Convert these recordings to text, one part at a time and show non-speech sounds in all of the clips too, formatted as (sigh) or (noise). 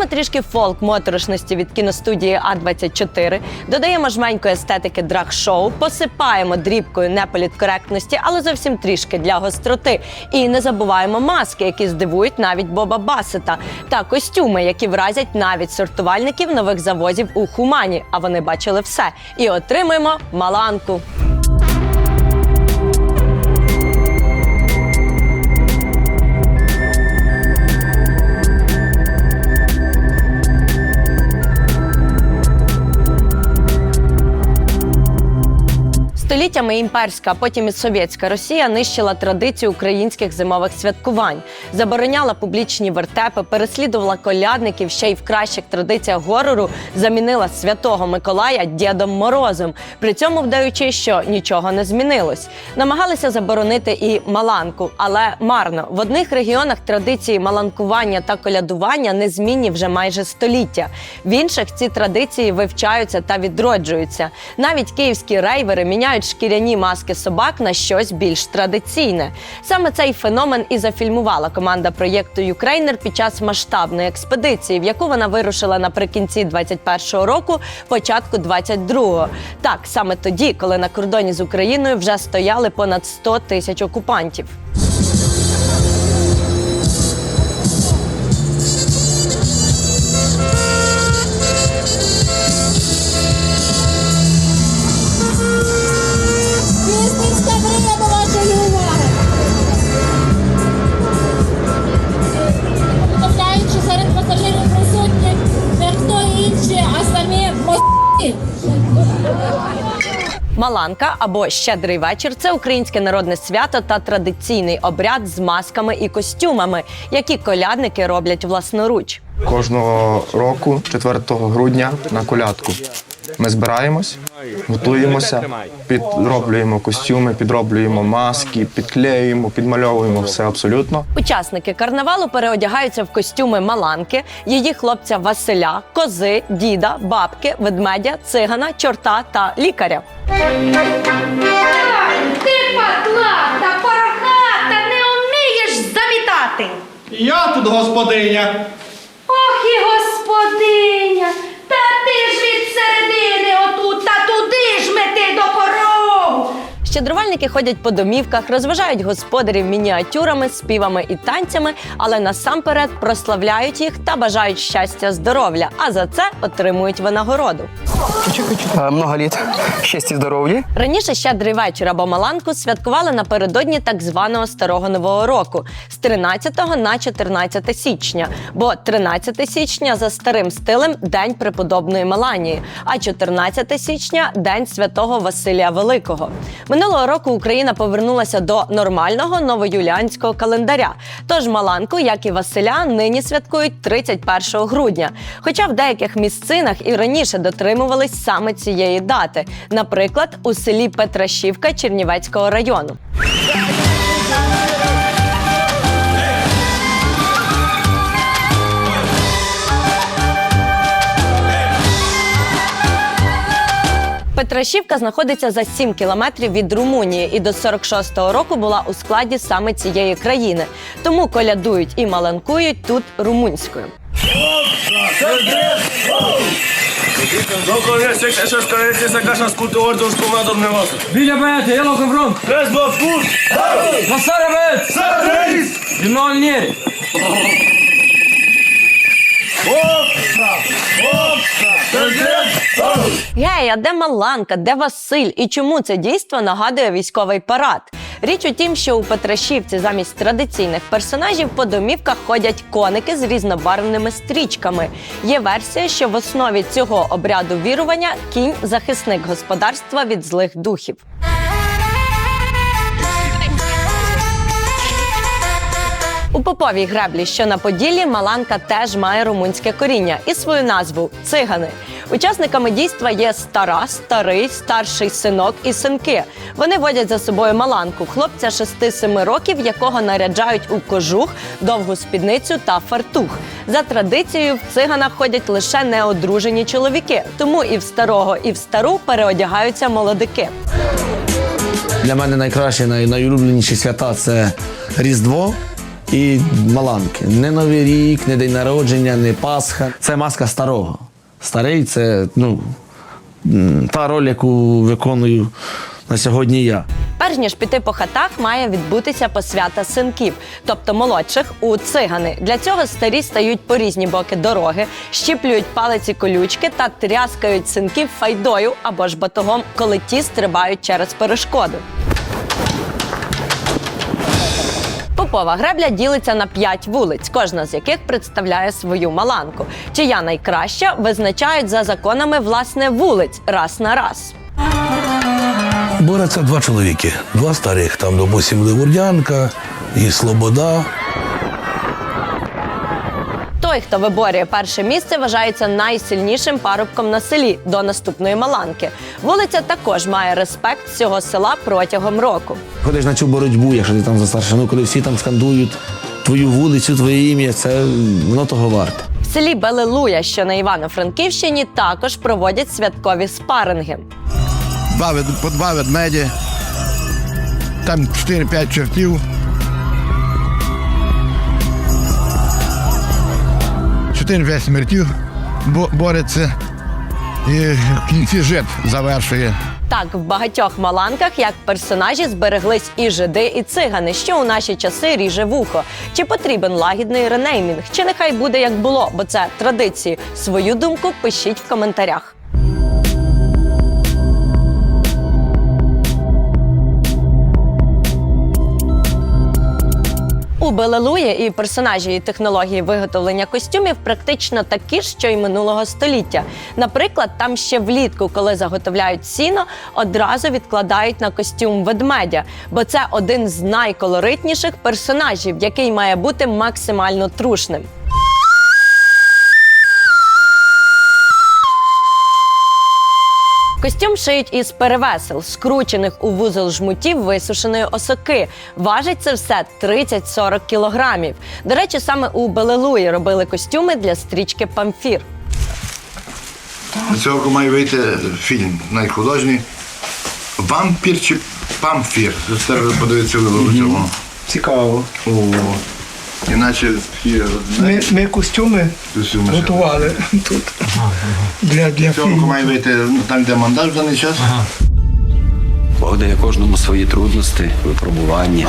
Додаємо трішки фолк моторошності від кіностудії А24, додаємо жменьку естетики драг-шоу, посипаємо дрібкою неполіткоректності, але зовсім трішки для гостроти. І не забуваємо маски, які здивують навіть Боба Басета, та костюми, які вразять навіть сортувальників нових завозів у Хумані. А вони бачили все. І отримуємо маланку. Століттями імперська, а потім і совєтська Росія нищила традицію українських зимових святкувань, забороняла публічні вертепи, переслідувала колядників ще й в кращих традиціях горору замінила святого Миколая Дідом Морозом, при цьому вдаючи, що нічого не змінилось. Намагалися заборонити і маланку, але марно в одних регіонах традиції маланкування та колядування незмінні вже майже століття. В інших ці традиції вивчаються та відроджуються. Навіть київські рейвери міняють шкіряні маски собак на щось більш традиційне. Саме цей феномен і зафільмувала команда проєкту Юкрейнер під час масштабної експедиції, в яку вона вирушила наприкінці 21-го року, початку 22-го. Так, саме тоді, коли на кордоні з Україною вже стояли понад 100 тисяч окупантів. Маланка або щедрий вечір це українське народне свято та традиційний обряд з масками і костюмами, які колядники роблять власноруч. Кожного року, 4 грудня, на колядку. Ми збираємось, готуємося, підроблюємо костюми, підроблюємо маски, підклеюємо, підмальовуємо все абсолютно. Учасники карнавалу переодягаються в костюми маланки, її хлопця Василя, кози, діда, бабки, ведмедя, цигана, чорта та лікаря. Ти патлата, порохата, не вмієш замітати. Я тут господиня. Ох і господиня, Щедрувальники ходять по домівках, розважають господарів мініатюрами, співами і танцями, але насамперед прославляють їх та бажають щастя, здоров'я. А за це отримують винагороду. Е, Много літ. Щастя, здоров'я. Раніше щедрий вечір або маланку святкували напередодні так званого старого нового року з 13 на 14 січня. Бо 13 січня за старим стилем день преподобної Маланії, а 14 січня день святого Василія Великого. Минулого року Україна повернулася до нормального новоюліанського календаря. Тож Маланку, як і Василя, нині святкують 31 грудня. Хоча в деяких місцинах і раніше дотримувались саме цієї дати, наприклад, у селі Петрашівка Чернівецького району. Петрашівка знаходиться за 7 кілометрів від Румунії і до 46-го року була у складі саме цієї країни. Тому колядують і маланкують тут румунською. Nevosu. Vilja bete, jelo kom front! Гей, а де Маланка, де Василь і чому це дійство нагадує військовий парад? Річ у тім, що у Петрашівці замість традиційних персонажів по домівках ходять коники з різнобарвними стрічками. Є версія, що в основі цього обряду вірування кінь захисник господарства від злих духів. У поповій греблі, що на Поділлі, Маланка теж має румунське коріння і свою назву цигани. Учасниками дійства є стара, старий, старший синок і синки. Вони водять за собою Маланку, хлопця 6-7 років, якого наряджають у кожух, довгу спідницю та фартух. За традицією, в циганах ходять лише неодружені чоловіки, тому і в старого, і в стару переодягаються молодики. Для мене найкраще, най, найулюбленіші свята це Різдво і маланки. Не Новий рік, не день народження, не Пасха. Це маска старого. Старий це ну, та роль, яку виконую на сьогодні я. Перш ніж піти по хатах, має відбутися посвята синків, тобто молодших у цигани. Для цього старі стають по різні боки дороги, щіплюють палиці колючки та тряскають синків файдою або ж батогом, коли ті стрибають через перешкоди. Попова гребля ділиться на п'ять вулиць, кожна з яких представляє свою маланку. Чия найкраща визначають за законами власне вулиць раз на раз. Борються два чоловіки, два старих. Там, допустим, Ливурдянка і Слобода. Той, хто виборює перше місце, вважається найсильнішим парубком на селі до наступної маланки. Вулиця також має респект всього села протягом року. Ходиш на цю боротьбу, якщо ти там за старшину, коли всі там скандують твою вулицю, твоє ім'я, це воно того варте. В селі Белелуя, що на Івано-Франківщині, також проводять святкові спаринги. Два, по два ведмеді, там 4-5 чортів. Чотири весь смертів бо- бореться. І в кінці жит завершує. Так, в багатьох маланках як персонажі збереглись і жиди, і цигани, що у наші часи ріже вухо. Чи потрібен лагідний ренеймінг? Чи нехай буде як було, бо це традиції. Свою думку пишіть в коментарях. У Белелуї і персонажі і технології виготовлення костюмів практично такі ж, що й минулого століття. Наприклад, там ще влітку, коли заготовляють сіно, одразу відкладають на костюм ведмедя, бо це один з найколоритніших персонажів, який має бути максимально трушним. Костюм шиють із перевесел, скручених у вузол жмутів висушеної осоки. Важить це все 30-40 кілограмів. До речі, саме у Белелуї робили костюми для стрічки Памфір. Цього року має вийти фільм найхудожній. Вампір чи памфір. Треба подивитися в цьому. Цікаво. О, Іначе всі Ми, ми костюми костюми ще. готували (laughs) тут для, для Цього має вийти ну, там, де монтаж в даний час. Бог дає кожному свої трудності, випробування.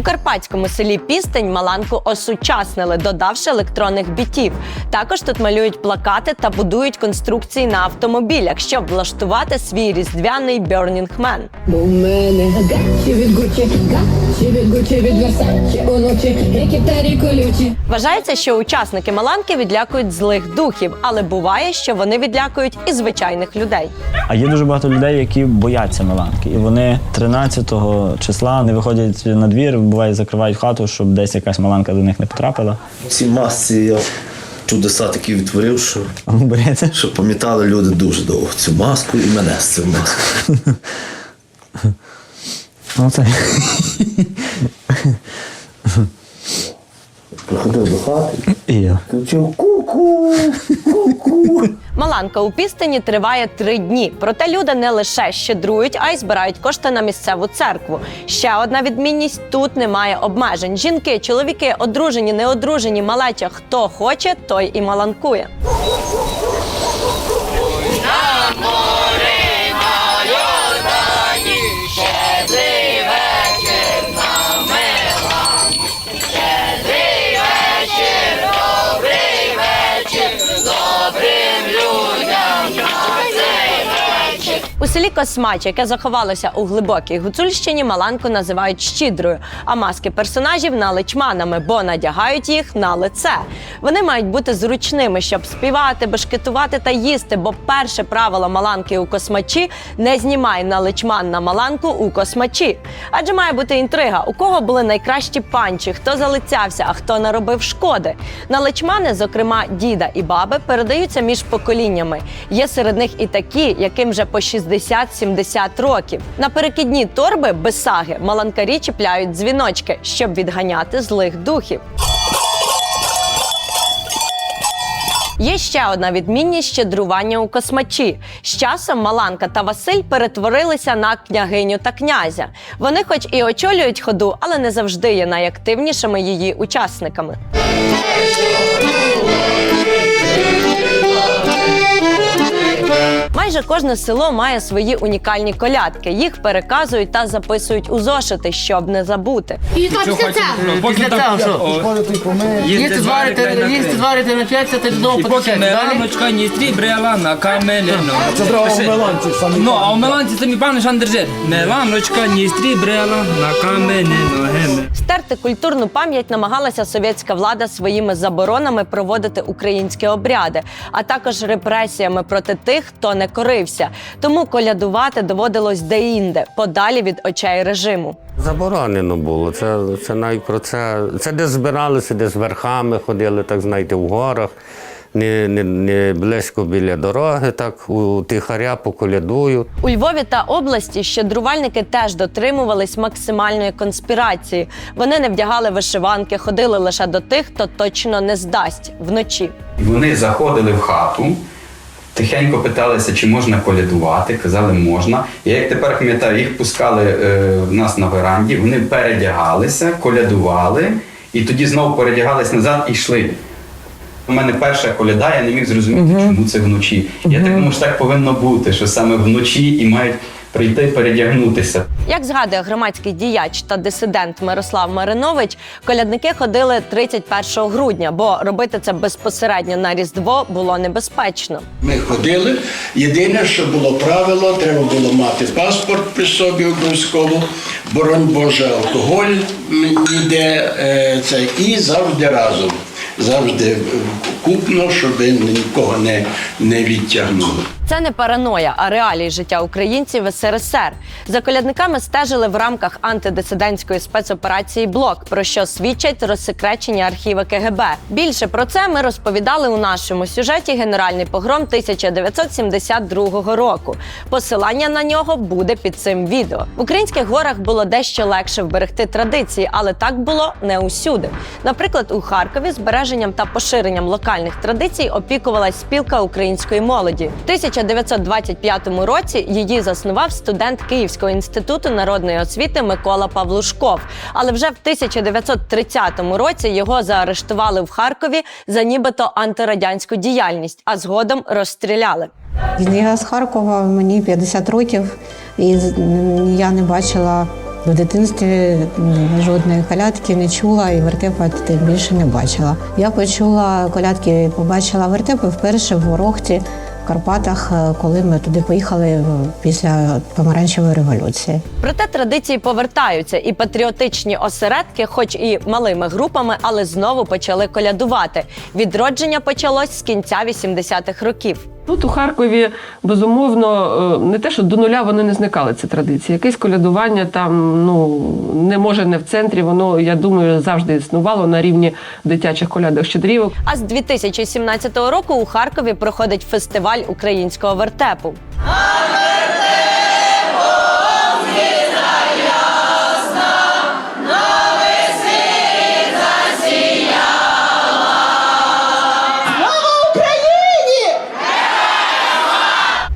У карпатському селі Пістень Маланку осучаснили, додавши електронних бітів. Також тут малюють плакати та будують конструкції на автомобілях, щоб влаштувати свій різдвяний Burning Man. Бо в мене гачі від Гучі, гачі від Гучі, від Версачі, оночі, які тарі колючі. Вважається, що учасники Маланки відлякують злих духів, але буває, що вони відлякують і звичайних людей. А є дуже багато людей, які бояться Миланки. І вони 13 числа не виходять на двір, буває, закривають хату, щоб десь якась Маланка до них не потрапила. Ці масці я чудеса такі відтворив, що, ну, що пам'ятали люди дуже довго цю маску і мене з цим маскою. Ну, це. Приходив до хати, І я. кричав ку-ку, ку-ку. Маланка у Пістині триває три дні. Проте люди не лише щедрують, а й збирають кошти на місцеву церкву. Ще одна відмінність: тут немає обмежень. Жінки, чоловіки, одружені, неодружені, малеча. Хто хоче, той і маланкує. Космач, яке заховалося у глибокій Гуцульщині, Маланку називають щідрою, а маски персонажів наличманами, бо надягають їх на лице. Вони мають бути зручними, щоб співати, бешкетувати та їсти. Бо перше правило Маланки у космачі не знімай наличман на Маланку у космачі. Адже має бути інтрига, у кого були найкращі панчі, хто залицявся, а хто наробив шкоди. Наличмани, зокрема діда і баби, передаються між поколіннями. Є серед них і такі, яким вже по 60-70 років. На перекидні торби без саги маланкарі чіпляють дзвіночки, щоб відганяти злих духів. Є ще одна відмінність щедрування у космачі. З часом Маланка та Василь перетворилися на княгиню та князя. Вони, хоч і очолюють ходу, але не завжди є найактивнішими її учасниками. Майже кожне село має свої унікальні колядки. Їх переказують та записують у зошити, щоб не забути. І то після цього. Після цього що? Їсти зварити, їсти зварити на п'ять, ти додому потече. Меланочка не стрібрела на каменину. Це треба в Меланці самі. Ну, а в Меланці самі пане шан держить. Меланочка не стрібрела на каменину. Геме. Стерти культурну пам'ять намагалася совєтська влада своїми заборонами проводити українські обряди, а також репресіями проти тих, хто не корився. Тому колядувати доводилось деінде, подалі від очей режиму. Заборонено було. Це, це навіть про це. Це де збиралися, де з верхами ходили, так знаєте, в горах, не, не, не близько біля дороги, так у тихаря поколядую. У Львові та області щедрувальники теж дотримувались максимальної конспірації. Вони не вдягали вишиванки, ходили лише до тих, хто точно не здасть вночі. Вони заходили в хату, тихенько питалися, чи можна колядувати. Казали, можна. Я як тепер пам'ятаю, їх пускали е, в нас на веранді, вони передягалися, колядували, і тоді знову передягались назад і йшли. У мене перша коляда, я не міг зрозуміти, чому це вночі. Я так думаю, що так повинно бути, що саме вночі і мають прийти передягнутися. Як згадує громадський діяч та дисидент Мирослав Маринович, колядники ходили 31 грудня, бо робити це безпосередньо на Різдво було небезпечно. Ми ходили. Єдине, що було правило, треба було мати паспорт при собі обов'язково, боронь Боже, алкоголь ніде е, це і завжди разом. Завжди е, купно, щоб нікого не, не відтягнули. Це не параноя, а реалії життя українців в СРСР. За колядниками стежили в рамках антидисидентської спецоперації Блок, про що свідчать розсекречені архіви КГБ. Більше про це ми розповідали у нашому сюжеті Генеральний погром 1972 року. Посилання на нього буде під цим відео. В українських горах було дещо легше вберегти традиції, але так було не усюди. Наприклад, у Харкові збереженням та поширенням локальних традицій опікувалась спілка української молоді. В 1925 році її заснував студент Київського інституту народної освіти Микола Павлушков. Але вже в 1930 році його заарештували в Харкові за нібито антирадянську діяльність, а згодом розстріляли. Я з Харкова, мені 50 років, і я не бачила в дитинстві жодної колядки, не чула і вертепа тим більше не бачила. Я почула колядки, побачила вертепи вперше в Ворохті Карпатах, е, коли ми туди поїхали е, після помаранчевої революції. Проте традиції повертаються, і патріотичні осередки, хоч і малими групами, але знову почали колядувати. Відродження почалось з кінця 80-х років. Тут у Харкові безумовно е, не те, що до нуля вони не зникали ці традиції. Якесь колядування там ну не може не в центрі. Воно я думаю завжди існувало на рівні дитячих колядок щедрівок. А з 2017 року у Харкові проходить фестиваль українського вертепу.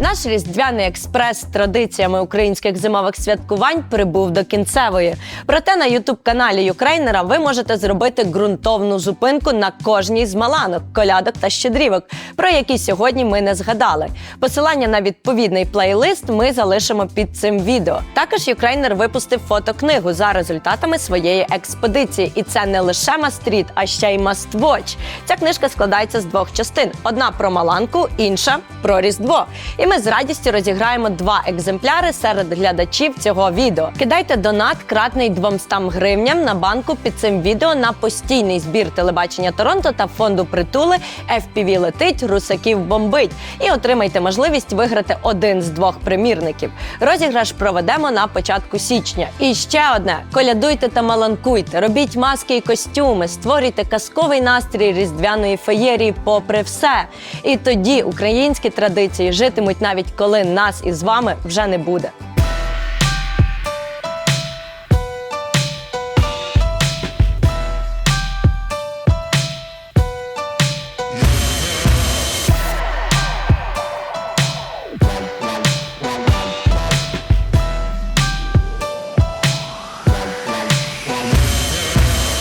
Наш різдвяний експрес з традиціями українських зимових святкувань прибув до кінцевої. Проте на ютуб-каналі Юкрейнера ви можете зробити ґрунтовну зупинку на кожній з маланок, колядок та щедрівок, про які сьогодні ми не згадали. Посилання на відповідний плейлист ми залишимо під цим відео. Також Юкрейнер випустив фотокнигу за результатами своєї експедиції, і це не лише мастріт, а ще й маствоч. Ця книжка складається з двох частин: одна про маланку, інша про різдво. І ми з радістю розіграємо два екземпляри серед глядачів цього відео. Кидайте донат кратний 200 гривням на банку під цим відео на постійний збір телебачення Торонто та фонду притули FPV летить, русаків бомбить. І отримайте можливість виграти один з двох примірників. Розіграш проведемо на початку січня. І ще одне: колядуйте та маланкуйте, робіть маски і костюми, створюйте казковий настрій різдвяної феєрії попри все. І тоді українські традиції житимуть навіть коли нас із вами вже не буде.